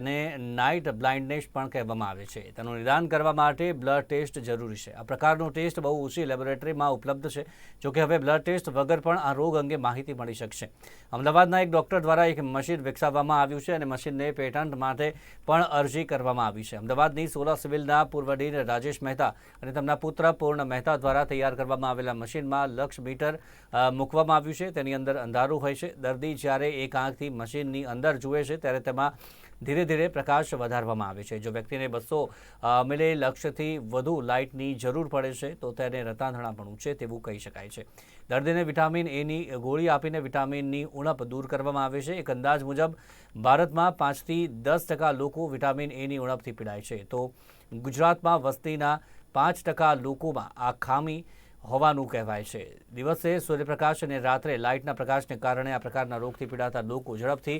ને night blindness પણ કહેવામાં આવે છે. તેનું નિદાન કરવા માટે બ્લડ ટેસ્ટ જરૂરી છે. આ પ્રકારનું ટેસ્ટ બહુ ઓછી લેબોરેટરીમાં ઉપલબ્ધ છે, જોકે હવે બ્લડ ટેસ્ટ વગર પણ આ રોગ અંગે માહિતી મળી શકશે. અમદાવાદના એક ડૉક્ટર દ્વારા એક મશીન વિકસાવવામાં આવ્યું છે અને મશીનને પેટન્ટ માટે પણ અરજી કરવામાં આવી છે. અમદાવાદની સોલા સિવિલના પૂર્વ ડીન રાજેશ મહેતા અને તેમના પુત્ર પૂર્ણ મહેતા દ્વારા તૈયાર કરવામાં આવેલા મશીનમાં લક્ષ મીટર મૂકવામાં આવ્યું છે. તેની અંદર અંધારું હોય છે. દર્દી જ્યારે એક આંખથી મશીનની અંદર જુએ છે, ત્યારે તેમાં ધીરે ધીરે પ્રકાશ વધારવામાં આવે છે. જો વ્યક્તિને બસો મિલે લક્ષ્યથી વધુ લાઇટની જરૂર પડે છે, તો તેને રતાંધણાપણું છે તેવું કહી શકાય છે. દર્દીને વિટામિન એની ગોળી આપીને વિટામિનની ઉણપ દૂર કરવામાં આવે છે. એક અંદાજ મુજબ, ભારતમાં પાંચથી દસ ટકા લોકો વિટામિન એની ઉણપથી પીડાય છે. તો ગુજરાતમાં વસ્તીના પાંચ ટકા લોકોમાં આ ખામી હોવાનું કહેવાય છે. દિવસે સૂર્યપ્રકાશ અને રાત્રે લાઇટના પ્રકાશને કારણે આ પ્રકારના રોગથી પીડાતા લોકો ઝડપથી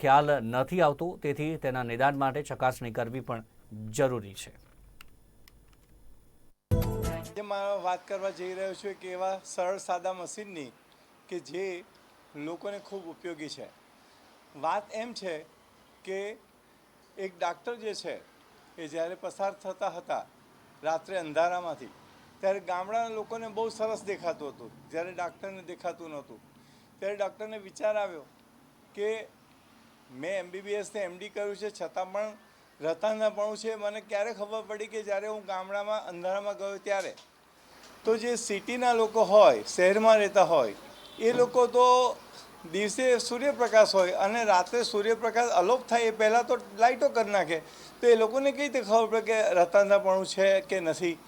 ખ્યાલ નથી આવતો, તેથી તેના નિદાન માટે ચકાસણી કરવી પણ જરૂરી છે. આજે વાત કરવા જઈ રહ્યો છું કે એવા સરળ સાદા મશીનની કે જે લોકોને ખૂબ ઉપયોગી છે. વાત એમ છે કે એક ડાક્ટર જે છે, એ જ્યારે પસાર થતા હતા રાત્રે અંધારામાંથી ત્યારે ગામડાના લોકોને બહુ સરસ દેખાતું હતું. જ્યારે ડાક્ટરને દેખાતું નહોતું. ત્યારે ડૉક્ટરને વિચાર આવ્યો કે મેં એમબીબીએસને એમડી કર્યું છે, છતાં પણ રતાંધાપણું છે. મને ક્યારે ખબર પડી કે જ્યારે હું ગામડામાં અંધારામાં ગયો ત્યારે તો જે સિટીના લોકો હોય, શહેરમાં રહેતા હોય, એ લોકો તો દિવસે સૂર્યપ્રકાશ હોય અને રાત્રે સૂર્યપ્રકાશ અલોપ થાય એ પહેલાં તો લાઇટો કરી નાખે. તો એ લોકોને કઈ રીતે ખબર પડે કે રતાંધાપણું છે કે નથી?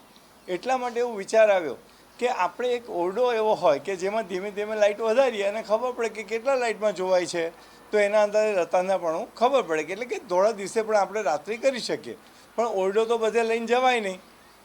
એટલા માટે એવો વિચાર આવ્યો કે આપણે એક ઓરડો એવો હોય કે જેમાં ધીમે ધીમે લાઇટ વધારીએ અને ખબર પડે કે કેટલા લાઇટમાં જોવાય છે, તો એના અંદર પણ ખબર પડે કે એટલે કે થોડા દિવસે પણ આપણે રાત્રિ કરી શકીએ. પણ ઓરડો તો બધે લઈને જવાય નહીં.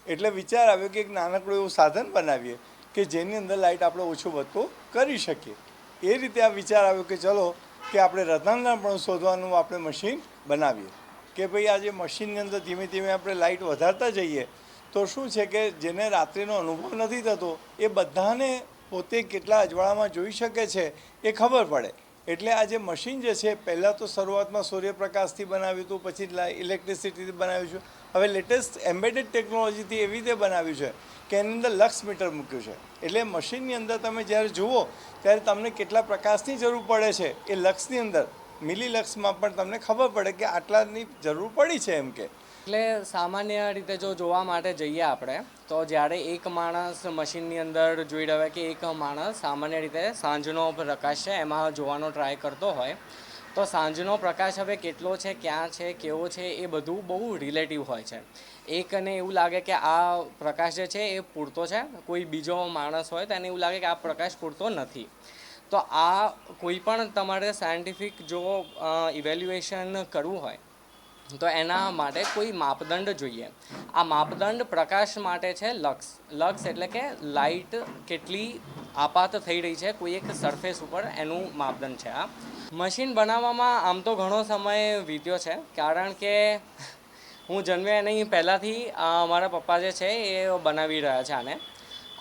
એટલે વિચાર આવ્યો કે એક નાનકડું એવું સાધન બનાવીએ કે જેની અંદર લાઇટ આપણે ઓછું વધતું કરી શકીએ. એ રીતે આ વિચાર આવ્યો કે ચલો કે આપણે રતાંધાપણું શોધવાનું આપણે મશીન બનાવીએ. કે ભાઈ આ જે મશીનની અંદર ધીમે ધીમે આપણે લાઇટ વધારતા જઈએ તો શું છે કે જેને રાત્રિનો અનુભવ નથી થતો, એ બધાને પોતે કેટલા અજવાળામાં જોઈ શકે છે એ ખબર પડે. એટલે આ જે મશીન જે છે, પહેલાં તો શરૂઆતમાં સૂર્યપ્રકાશથી બનાવ્યું હતું, પછી ઇલેક્ટ્રિસિટીથી બનાવ્યું છે. હવે લેટેસ્ટ એમ્બેડેડ ટેકનોલોજીથી એવી રીતે બનાવ્યું છે કે એની અંદર લક્ષ મીટર મૂક્યું છે. એટલે મશીનની અંદર તમે જ્યારે જુઓ, ત્યારે તમને કેટલા પ્રકાશની જરૂર પડે છે એ લક્ષની અંદર મિલી લક્ષમાં પણ તમને ખબર પડે કે આટલાની જરૂર પડી છે એમ કે. એટલે સામાન્ય રીતે જો જોવા માટે જઈએ આપણે, તો જ્યારે એક માણસ મશીનની અંદર જોઈ રહ્યો કે એક માણસ સામાન્ય રીતે સાંજનો પ્રકાશ છે, એમાં જોવાનો ટ્રાય કરતો હોય, તો સાંજનો પ્રકાશ હવે કેટલો છે, ક્યાં છે, કેવો છે, એ બધું બહુ રિલેટિવ હોય છે. એકને એવું લાગે કે આ પ્રકાશ જે છે, એ પૂરતો છે. કોઈ બીજો માણસ હોય તો એને એવું લાગે કે આ પ્રકાશ પૂરતો નથી. તો આ કોઈ પણ તમારે સાયન્ટિફિક જો ઇવેલ્યુએશન કરવું હોય તો એના માટે કોઈ માપદંડ જોઈએ. આ માપદંડ પ્રકાશ માટે છે લક્ષ. લક્ષ એટલે કે લાઇટ કેટલી આપાત થઈ રહી છે કોઈ એક સરફેસ ઉપર એનું માપદંડ છે આ. મશીન બનાવવામાં આમ તો ઘણો સમય વીત્યો છે, કારણ કે હું જન્મ્યા નહીં પહેલાંથી મારા પપ્પા જે છે એ બનાવી રહ્યા છે આને.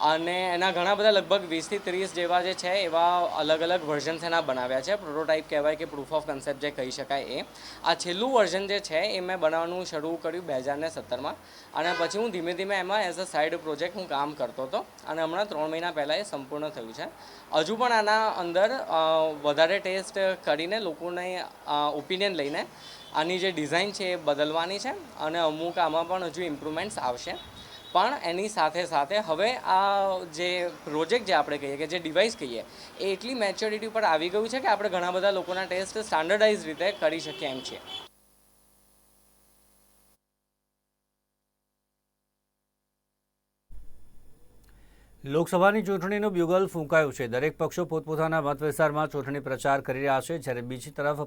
અને એના ઘણા બધા લગભગ વીસથી ત્રીસ જેવા જે છે એવા અલગ અલગ વર્ઝન્સ એના બનાવ્યા છે. પ્રોટોટાઇપ કહેવાય કે પ્રૂફ ઓફ કન્સેપ્ટ જે કહી શકાય એ. આ છેલ્લું વર્ઝન જે છે એ મેં બનાવવાનું શરૂ કર્યું બે હજાર ને સત્તરમાં. અને પછી હું ધીમે ધીમે એમાં એઝ અ સાઇડ પ્રોજેક્ટ હું કામ કરતો હતો. અને હમણાં ત્રણ મહિના પહેલાં એ સંપૂર્ણ થયું છે. હજુ પણ આના અંદર વધારે ટેસ્ટ કરીને લોકોને ઓપિનિયન લઈને આની જે ડિઝાઇન છે એ બદલવાની છે. અને અમુક આમાં પણ હજુ ઇમ્પ્રુવમેન્ટ્સ આવશે. પણ એની સાથે સાથે હવે આ જે પ્રોજેક્ટ જે આપણે કહીએ કે જે ડિવાઇસ કહીએ, એ એટલી મેચ્યોરિટી પર આવી ગયું છે કે આપણે ઘણા બધા લોકોના ટેસ્ટ સ્ટાન્ડર્ડાઇઝ રીતે કરી શકીએ એમ છીએ. લોકસભાની ચૂંટણીનું બ્યુગલ ફૂંકાયું છે. દરેક પક્ષો પોતપોતાના મત વિસ્તારમાં ચૂંટણી પ્રચાર કરી રહ્યા છે. જ્યારે બીજી તરફ